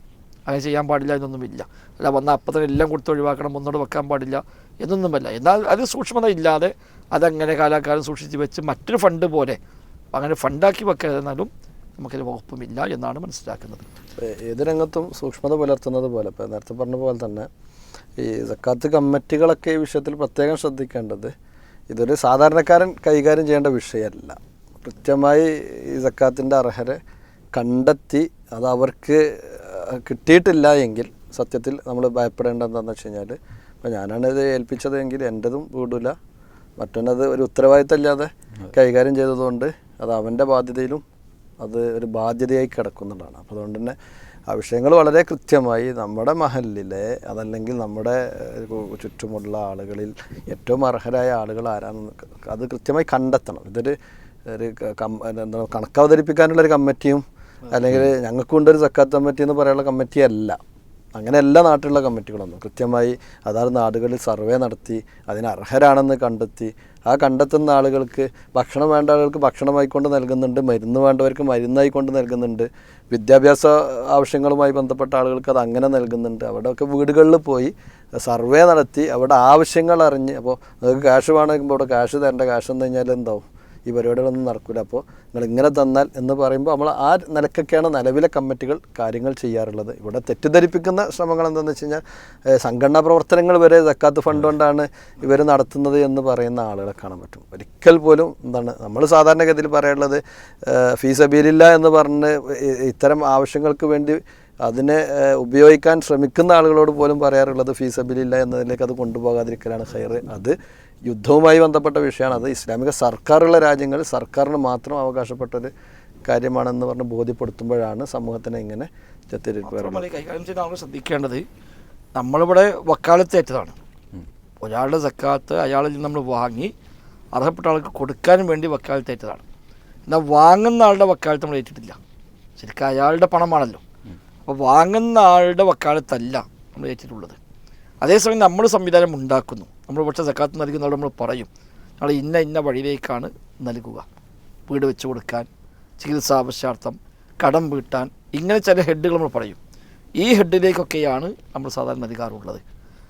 അങ്ങനെ ചെയ്യാൻ പാടില്ല എന്നൊന്നുമില്ല അല്ല വന്ന അപ്പം തന്നെ എല്ലാം കൊടുത്ത് ഒഴിവാക്കണം ഒന്നോട് വെക്കാൻ പാടില്ല എന്നൊന്നുമല്ല. എന്നാൽ അത് സൂക്ഷ്മത ഇല്ലാതെ അതങ്ങനെ കാലാകാലം സൂക്ഷിച്ച് വെച്ച് മറ്റൊരു ഫണ്ട് പോലെ അങ്ങനെ ഫണ്ടാക്കി വെക്കാതെന്നാലും നമുക്കൊരു വകുപ്പുമില്ല എന്നാണ് മനസ്സിലാക്കുന്നത്. ഏത് രംഗത്തും സൂക്ഷ്മത പുലർത്തുന്നത് പോലെ ഇപ്പോൾ നേരത്തെ പറഞ്ഞ പോലെ തന്നെ ഈ സക്കാത്ത് കമ്മിറ്റികളൊക്കെ ഈ വിഷയത്തിൽ പ്രത്യേകം ശ്രദ്ധിക്കേണ്ടത് ഇതൊരു സാധാരണക്കാരൻ കൈകാര്യം ചെയ്യേണ്ട വിഷയമല്ല. കൃത്യമായി ഈ സക്കാത്തിന്റെ അർഹരെ കണ്ടെത്തി അത് അവർക്ക് കിട്ടിയിട്ടില്ല എങ്കിൽ സത്യത്തിൽ നമ്മൾ ഭയപ്പെടേണ്ടതെന്താണെന്ന് വെച്ച് കഴിഞ്ഞാൽ ഇപ്പോൾ ഞാനാണ് ഇത് ഏൽപ്പിച്ചതെങ്കിൽ എന്റെതും വീടില്ല മറ്റൊന്നത് ഒരു ഉത്തരവാദിത്തമില്ലാതെ കൈകാര്യം ചെയ്തതുകൊണ്ട് അത് അവന്റെ ബാധ്യതയിലും അത് ഒരു ബാധ്യതയായി കിടക്കുന്നുണ്ടാണ് അപ്പോൾ അതുകൊണ്ട് തന്നെ ആ വിഷയങ്ങൾ വളരെ കൃത്യമായി നമ്മുടെ മഹലിലെ അതല്ലെങ്കിൽ നമ്മുടെ ചുറ്റുമുള്ള ആളുകളിൽ ഏറ്റവും അർഹരായ ആളുകൾ ആരാണെന്ന് അത് കൃത്യമായി കണ്ടെത്തണം. ഇതൊരു ഒരു കം- എന്താ കണക്ക് അവതരിപ്പിക്കാനുള്ള ഒരു കമ്മിറ്റിയും അല്ലെങ്കിൽ ഞങ്ങൾക്കുണ്ടൊരു സക്കാത്ത് കമ്മിറ്റി എന്ന് പറയാനുള്ള കമ്മിറ്റി അല്ല. അങ്ങനെ എല്ലാ നാട്ടിലുള്ള കമ്മിറ്റികളൊന്നും കൃത്യമായി അതാത് നാടുകളിൽ സർവേ നടത്തി അതിന് അർഹരാണെന്ന് കണ്ടെത്തി ആ കണ്ടെത്തുന്ന ആളുകൾക്ക് ഭക്ഷണം വേണ്ട ആളുകൾക്ക് ഭക്ഷണമായിക്കൊണ്ട് നൽകുന്നുണ്ട് മരുന്ന് വേണ്ടവർക്ക് മരുന്നായിക്കൊണ്ട് നൽകുന്നുണ്ട്. വിദ്യാഭ്യാസ ആവശ്യങ്ങളുമായി ബന്ധപ്പെട്ട ആളുകൾക്ക് അത് അങ്ങനെ നൽകുന്നുണ്ട്. അവിടെയൊക്കെ വീടുകളിൽ പോയി സർവേ നടത്തി അവിടെ ആവശ്യങ്ങൾ അറിഞ്ഞ് അപ്പോൾ നിങ്ങൾക്ക് ക്യാഷ് വേണമെങ്കിൽ ഇവിടെ ക്യാഷ് തരേണ്ട. ക്യാഷ് എന്ന് കഴിഞ്ഞാൽ എന്താവും? ഈ പരിപാടികളൊന്നും നടക്കില്ല അപ്പോൾ നിങ്ങൾ ഇങ്ങനെ തന്നാൽ എന്ന് പറയുമ്പോൾ നമ്മൾ ആ നിലക്കൊക്കെയാണ് നിലവിലെ കമ്മിറ്റികൾ കാര്യങ്ങൾ ചെയ്യാറുള്ളത്. ഇവിടെ തെറ്റിദ്ധരിപ്പിക്കുന്ന ശ്രമങ്ങൾ എന്താണെന്ന് വെച്ച് കഴിഞ്ഞാൽ സംഘടനാ പ്രവർത്തനങ്ങൾ വരെ സക്കാത്ത് ഫണ്ട് കൊണ്ടാണ് ഇവർ നടത്തുന്നത് എന്ന് പറയുന്ന ആളുകളെ കാണാൻ പറ്റും. ഒരിക്കൽ പോലും എന്താണ് നമ്മൾ സാധാരണഗതിയിൽ പറയാനുള്ളത് ഫീസ് അബീലില്ല എന്ന് പറഞ്ഞ് ഇത്തരം ആവശ്യങ്ങൾക്ക് വേണ്ടി അതിനെ ഉപയോഗിക്കാൻ ശ്രമിക്കുന്ന ആളുകളോട് പോലും പറയാറുള്ളത് ഫീസബിലില്ല എന്നതിലേക്ക് അത് കൊണ്ടുപോകാതിരിക്കലാണ് ഹയർ അത് യുദ്ധവുമായി ബന്ധപ്പെട്ട വിഷയമാണ്. അത് ഇസ്ലാമിക സർക്കാരുള്ള രാജ്യങ്ങൾ സർക്കാരിന് മാത്രം അവകാശപ്പെട്ടൊരു കാര്യമാണെന്ന് പറഞ്ഞ് ബോധ്യപ്പെടുത്തുമ്പോഴാണ് സമൂഹത്തിനെ ഇങ്ങനെ ചെത്തിരിപ്പ് കൈകാര്യം ആളുകൾ ശ്രദ്ധിക്കേണ്ടത് നമ്മളിവിടെ വക്കാലത്തേറ്റതാണ്. ഒരാളുടെ സക്കാത്ത് അയാളിൽ നിന്ന് നമ്മൾ വാങ്ങി അർഹപ്പെട്ട ആൾക്ക് കൊടുക്കാൻ വേണ്ടി വക്കാലത്തേറ്റതാണ്. എന്നാൽ വാങ്ങുന്ന ആളുടെ വക്കാലത്ത് നമ്മൾ ഏറ്റിട്ടില്ല. ശരിക്കും അയാളുടെ പണമാണല്ലോ. അപ്പോൾ വാങ്ങുന്ന ആളുടെ വക്കാലത്തല്ല നമ്മൾ ഏറ്റിട്ടുള്ളത്. അതേസമയം നമ്മൾ സംവിധാനം ഉണ്ടാക്കുന്നു. നമ്മൾ പക്ഷേ സക്കാത്ത് നൽകുന്നവരോട് നമ്മൾ പറയും. ഞങ്ങൾ ഇന്ന ഇന്ന വഴിയിലേക്കാണ് നൽകുക. വീട് വെച്ച് കൊടുക്കാൻ ചികിത്സാ ആവശ്യാർത്ഥം കടം വീട്ടാൻ ഇങ്ങനെ ചില ഹെഡുകൾ നമ്മൾ പറയും. ഈ ഹെഡിലേക്കൊക്കെയാണ് നമ്മൾ സാധാരണ നൽകാറുള്ളത്.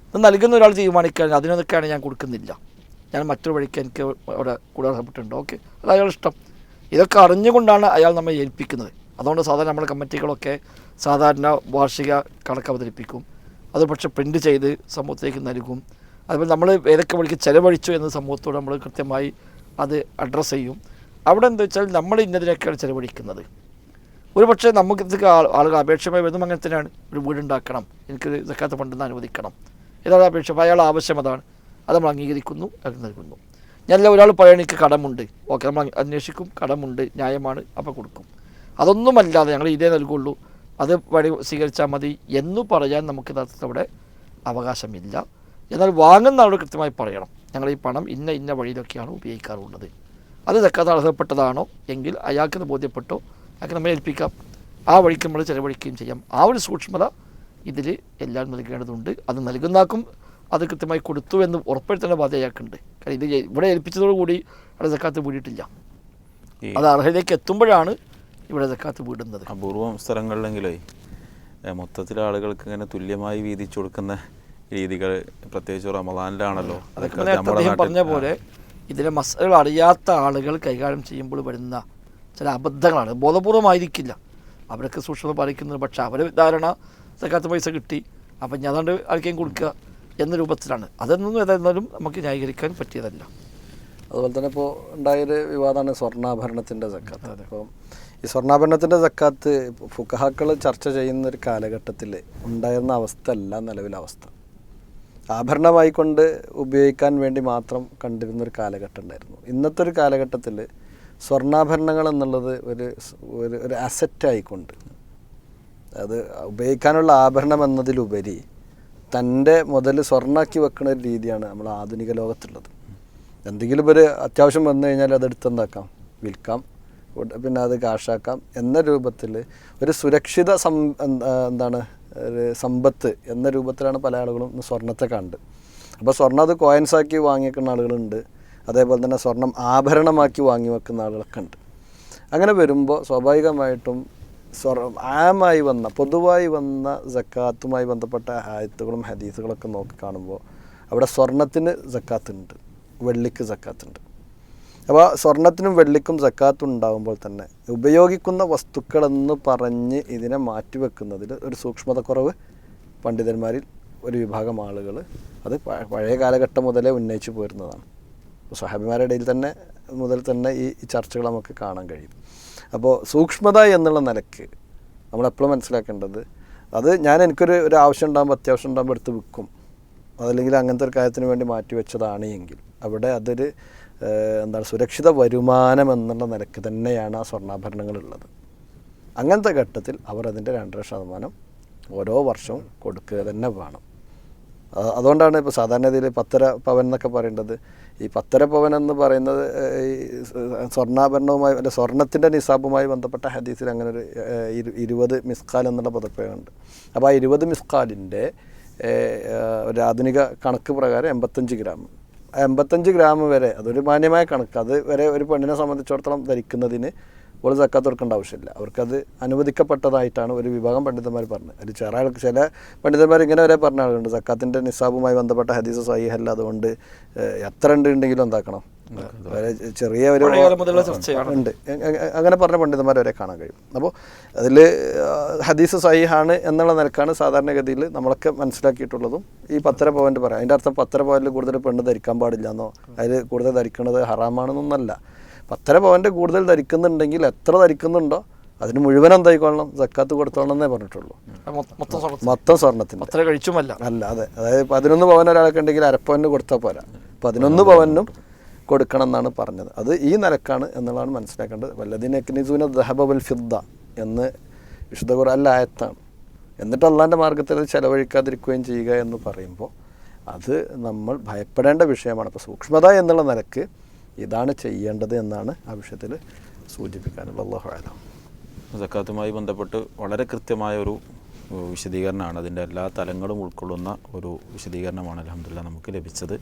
ഇത് നൽകുന്ന ഒരാൾ തീരുമാനിക്കാൻ അതിനൊക്കെയാണ് ഞാൻ കൊടുക്കുന്നില്ല. ഞാൻ മറ്റൊരു വഴിക്ക് എനിക്ക് അവിടെ കൂടെ അർഹപ്പെട്ടിട്ടുണ്ട് ഓക്കെ. അത് അയാൾ ഇഷ്ടം. ഇതൊക്കെ അറിഞ്ഞുകൊണ്ടാണ് അയാൾ നമ്മെ ഏൽപ്പിക്കുന്നത്. അതുകൊണ്ട് സാധാരണ നമ്മുടെ കമ്മിറ്റികളൊക്കെ സാധാരണ വാർഷിക കണക്ക് അവതരിപ്പിക്കും. അത് പക്ഷെ പ്രിന്റ് ചെയ്ത് സമൂഹത്തിലേക്ക് നൽകും. അതുപോലെ നമ്മൾ ഏതൊക്കെ വഴിക്ക് ചിലവഴിച്ചു എന്ന സമൂഹത്തോട് നമ്മൾ കൃത്യമായി അത് അഡ്രസ്സ് ചെയ്യും. അവിടെ എന്താ വെച്ചാൽ നമ്മൾ ഇന്നതിനൊക്കെയാണ് ചിലവഴിക്കുന്നത്. ഒരു പക്ഷേ നമുക്ക് ഇതൊക്കെ ആളുകൾ അപേക്ഷമായി വരുന്നു അങ്ങനെ തന്നെയാണ്. ഒരു വീടുണ്ടാക്കണം എനിക്ക് ഇതൊക്കെ പണ്ടെന്ന് അനുവദിക്കണം. ഏതാണ് അപേക്ഷ. അയാൾ ആവശ്യം അതാണ്. അത് നമ്മൾ അംഗീകരിക്കുന്നു അത് നൽകുന്നു. ഞാനല്ല ഒരാൾ പറയാൻ എനിക്ക് കടമുണ്ട്. ഓക്കെ നമ്മൾ അന്വേഷിക്കും. കടമുണ്ട്. ന്യായമാണ്. അപ്പോൾ കൊടുക്കും. അതൊന്നുമല്ലാതെ ഞങ്ങൾ ഇതേ നൽകുള്ളൂ. അത് വഴി സ്വീകരിച്ചാൽ മതി എന്നു പറയാൻ നമുക്ക് യഥാർത്ഥത്തിൽ അവിടെ അവകാശമില്ല. എന്നാൽ വാങ്ങുന്ന ആളോട് കൃത്യമായി പറയണം. ഞങ്ങൾ ഈ പണം ഇന്ന ഇന്ന വഴിയിലൊക്കെയാണ് ഉപയോഗിക്കാറുള്ളത്. അത് തക്കാത്ത അർഹതപ്പെട്ടതാണോ എങ്കിൽ അയാൾക്ക് ബോധ്യപ്പെട്ടോ? അയാൾക്ക് നമ്മൾ ഏൽപ്പിക്കാം. ആ വഴിക്ക് നമ്മൾ ചിലവഴിക്കുകയും ചെയ്യാം. ആ ഒരു സൂക്ഷ്മത ഇതിൽ എല്ലാം നൽകേണ്ടതുണ്ട്. അത് നൽകുന്നാക്കും അത് കൃത്യമായി കൊടുത്തു എന്ന് ഉറപ്പെടുത്തേണ്ട ബാധ്യത അയാൾക്കുണ്ട്. കാരണം ഇത് ഇവിടെ ഏൽപ്പിച്ചതോടുകൂടി അവിടെ സക്കാത്ത് കൂടിയിട്ടില്ല അത് അർഹതയിലേക്ക് എത്തുമ്പോഴാണ് ഇവിടെ സക്കാത്ത് വീടുന്നത്. അപൂർവം സ്ഥലങ്ങളിലെങ്കിലേ മൊത്തത്തിൽ ആളുകൾക്ക് ഇങ്ങനെ തുല്യമായി വീതിച്ചു കൊടുക്കുന്ന രീതികൾ പ്രത്യേകിച്ച് റമദാനിലാണല്ലോ. അതൊക്കെ പറഞ്ഞ പോലെ ഇതിലെ മസകൾ അറിയാത്ത ആളുകൾ കൈകാര്യം ചെയ്യുമ്പോൾ വരുന്ന ചില അബദ്ധങ്ങളാണ്. ബോധപൂർവമായിരിക്കില്ല. അവരൊക്കെ സൂക്ഷ്മത പാലിക്കുന്നത്. പക്ഷെ അവർ ധാരണ സക്കാത്ത് പൈസ കിട്ടി. അപ്പം ഞാൻ അതുകൊണ്ട് ആർക്കെയും കൊടുക്കുക എന്ന രൂപത്തിലാണ്. അതൊന്നും ഏതായിരുന്നാലും നമുക്ക് ന്യായീകരിക്കാൻ പറ്റിയതല്ല. അതുപോലെ തന്നെ ഇപ്പോൾ ഉണ്ടായൊരു വിവാദമാണ് സ്വർണാഭരണത്തിന്റെ സക്കാത്ത് അപ്പോൾ ഈ സ്വർണാഭരണത്തിന്റെ സക്കാത്ത് ഫുക്കഹാക്കൾ ചർച്ച ചെയ്യുന്ന ഒരു കാലഘട്ടത്തിൽ ഉണ്ടായിരുന്ന അവസ്ഥ അല്ല നിലവിലെ അവസ്ഥ. ആഭരണമായിക്കൊണ്ട് ഉപയോഗിക്കാൻ വേണ്ടി മാത്രം കണ്ടിരുന്ന ഒരു കാലഘട്ടം ഉണ്ടായിരുന്നു. ഇന്നത്തെ ഒരു കാലഘട്ടത്തിൽ സ്വർണാഭരണങ്ങൾ എന്നുള്ളത് ഒരു ഒരു ഒരു അസറ്റായിക്കൊണ്ട് അത് ഉപയോഗിക്കാനുള്ള ആഭരണം എന്നതിലുപരി തന്റെ മുതൽ സ്വർണാക്കി വെക്കുന്ന ഒരു രീതിയാണ് നമ്മൾ ആധുനിക ലോകത്തുള്ളത്. എന്തെങ്കിലും ഒരു അത്യാവശ്യം വന്നു കഴിഞ്ഞാൽ അതെടുത്ത് എന്താക്കാം? വിൽക്കാം. പിന്നെ അത് കാശാക്കാം എന്ന രൂപത്തിൽ ഒരു സുരക്ഷിത സം എന്താ- എന്താണ് ഒരു സമ്പത്ത് എന്ന രൂപത്തിലാണ് പല ആളുകളും ഇന്ന് സ്വർണത്തെ കണ്ട്. അപ്പോൾ സ്വർണം അത് കോയിൻസാക്കി വാങ്ങിക്കുന്ന ആളുകളുണ്ട്. അതേപോലെ തന്നെ സ്വർണം ആഭരണമാക്കി വാങ്ങി വെക്കുന്ന ആളുകളൊക്കെ ഉണ്ട്. അങ്ങനെ വരുമ്പോൾ സ്വാഭാവികമായിട്ടും സ്വർണം ആമായി വന്ന പൊതുവായി വന്ന ജക്കാത്തുമായി ബന്ധപ്പെട്ട ആയത്തുകളും ഹദീസുകളൊക്കെ നോക്കി കാണുമ്പോൾ അവിടെ സ്വർണത്തിന് ജക്കാത്തുണ്ട് വെള്ളിക്ക് ജക്കാത്തുണ്ട് അപ്പോൾ സ്വർണത്തിനും വെള്ളിക്കും സക്കാത്തും ഉണ്ടാകുമ്പോൾ തന്നെ ഉപയോഗിക്കുന്ന വസ്തുക്കളെന്ന് പറഞ്ഞ് ഇതിനെ മാറ്റിവെക്കുന്നതിൽ ഒരു സൂക്ഷ്മതക്കുറവ് പണ്ഡിതന്മാരിൽ ഒരു വിഭാഗം ആളുകൾ അത് പഴയ കാലഘട്ടം മുതലേ ഉന്നയിച്ചു പോരുന്നതാണ്. സഹാബിമാരുടെ ഇടയിൽ തന്നെ മുതൽ തന്നെ ഈ ചർച്ചകൾ നമുക്ക് കാണാൻ കഴിയും. അപ്പോൾ സൂക്ഷ്മത എന്നുള്ള നിലയ്ക്ക് നമ്മളെപ്പോഴും മനസ്സിലാക്കേണ്ടത് അത് ഞാൻ എനിക്കൊരു ഒരു ആവശ്യം ഉണ്ടാകുമ്പോൾ അത്യാവശ്യം ഉണ്ടാകുമ്പോൾ എടുത്ത് വിൽക്കും. അതല്ലെങ്കിൽ അങ്ങനത്തെ ഒരു കാര്യത്തിന് വേണ്ടി മാറ്റിവെച്ചതാണ് എങ്കിൽ അവിടെ അതൊരു എന്താണ് സുരക്ഷിത വരുമാനം എന്നുള്ള നിലയ്ക്ക് തന്നെയാണ് ആ സ്വർണാഭരണങ്ങളുള്ളത്. അങ്ങനത്തെ ഘട്ടത്തിൽ അവർ അതിന്റെ രണ്ടര ശതമാനം ഓരോ വർഷവും കൊടുക്കുക തന്നെ വേണം. അതുകൊണ്ടാണ് ഇപ്പോൾ സാധാരണ ഇതിൽ പത്തര പവൻ എന്നൊക്കെ പറയേണ്ടത്. ഈ പത്തര പവൻ എന്ന് പറയുന്നത് ഈ സ്വർണാഭരണവുമായി അല്ലെ സ്വർണത്തിന്റെ നിസാബുമായി ബന്ധപ്പെട്ട ഹദീസിൽ അങ്ങനെ ഒരു ഇരുപത് മിസ്കാൽ എന്നുള്ള പദപ്രയോഗമുണ്ട്. അപ്പോൾ ആ ഇരുപത് മിസ്കാലിന്റെ ഒരു ആധുനിക കണക്ക് പ്രകാരം എൺപത്തഞ്ച് ഗ്രാം. എൺപത്തഞ്ച് ഗ്രാം വരെ അതൊരു മാന്യമായ കണക്ക്. അത് വരെ ഒരു പെണ്ണിനെ സംബന്ധിച്ചിടത്തോളം ധരിക്കുന്നതിന് ഓൾ സക്കാത്ത് കൊടുക്കേണ്ട ആവശ്യമില്ല. അവർക്കത് അനുവദിക്കപ്പെട്ടതായിട്ടാണ് ഒരു വിഭാഗം പണ്ഡിതന്മാർ പറഞ്ഞത്. അതിൽ ചില ആൾക്ക് ചില പണ്ഡിതന്മാർ ഇങ്ങനെ വരെ പറഞ്ഞ ആളുകളുണ്ട്. സക്കാത്തിന്റെ നിസാബുമായി ബന്ധപ്പെട്ട ഹദീസ് സഹിഹല്ല. അതുകൊണ്ട് എത്ര ഉണ്ട് ഉണ്ടെങ്കിലും എന്താക്കണം? ചെറിയ ഒരു ഉണ്ട്. അങ്ങനെ പറഞ്ഞ പണ്ഡിതന്മാരെ വരെ കാണാൻ കഴിയും. അപ്പോൾ അതിൽ ഹദീസ് സഹിഹാണ് എന്നുള്ള നിലക്കാണ് സാധാരണഗതിയിൽ നമ്മളൊക്കെ മനസ്സിലാക്കിയിട്ടുള്ളതും ഈ പത്തര പോയിന്റ് പറയാം. അതിന്റെ അർത്ഥം പത്തര പോയിന്റിൽ കൂടുതൽ പെണ്ണ് ധരിക്കാൻ പാടില്ല എന്നോ അതിൽ കൂടുതൽ ധരിക്കുന്നത് ഹറാമാണെന്നൊന്നല്ല. പത്തര പോയിന്റ് കൂടുതൽ ധരിക്കുന്നുണ്ടെങ്കിൽ എത്ര ധരിക്കുന്നുണ്ടോ അതിന് മുഴുവൻ എന്തായിക്കൊള്ളണം? സക്കാത്ത് കൊടുത്തോളണം എന്നേ പറഞ്ഞിട്ടുള്ളൂ മൊത്തം സ്വർണത്തിന് കഴിച്ചുമല്ല. അല്ല അതെ. അതായത് പതിനൊന്ന് പവൻ ഒരാളൊക്കെ ഉണ്ടെങ്കിൽ അരപ്പവന് കൊടുത്താൽ പോരാ. പതിനൊന്ന് പവനും കൊടുക്കണം എന്നാണ് പറഞ്ഞത്. അത് ഈ നിലക്കാണ് എന്നുള്ളതാണ് മനസ്സിലാക്കേണ്ടത്. വല്ലതിനെ നിസൂന ദഹബൽ ഫിദ്ദ എന്ന് വിശുദ്ധ ഖുർആനിലെ ആയത്താണ്. എന്നിട്ട് അള്ളാന്റെ മാർഗത്തിൽ അത് ചെലവഴിക്കാതിരിക്കുകയും ചെയ്യുക എന്ന് പറയുമ്പോൾ അത് നമ്മൾ ഭയപ്പെടേണ്ട വിഷയമാണ്. അപ്പോൾ സൂക്ഷ്മത എന്നുള്ള നിലയ്ക്ക് ഇതാണ് ചെയ്യേണ്ടത് എന്നാണ് ആ വിഷയത്തിൽ സൂചിപ്പിക്കാനുള്ള സക്കാത്തുമായി ബന്ധപ്പെട്ട് വളരെ കൃത്യമായ ഒരു വിശദീകരണമാണ്. അതിന്റെ എല്ലാ തലങ്ങളും ഉൾക്കൊള്ളുന്ന ഒരു വിശദീകരണമാണ് അലഹമില്ല നമുക്ക് ലഭിച്ചത്.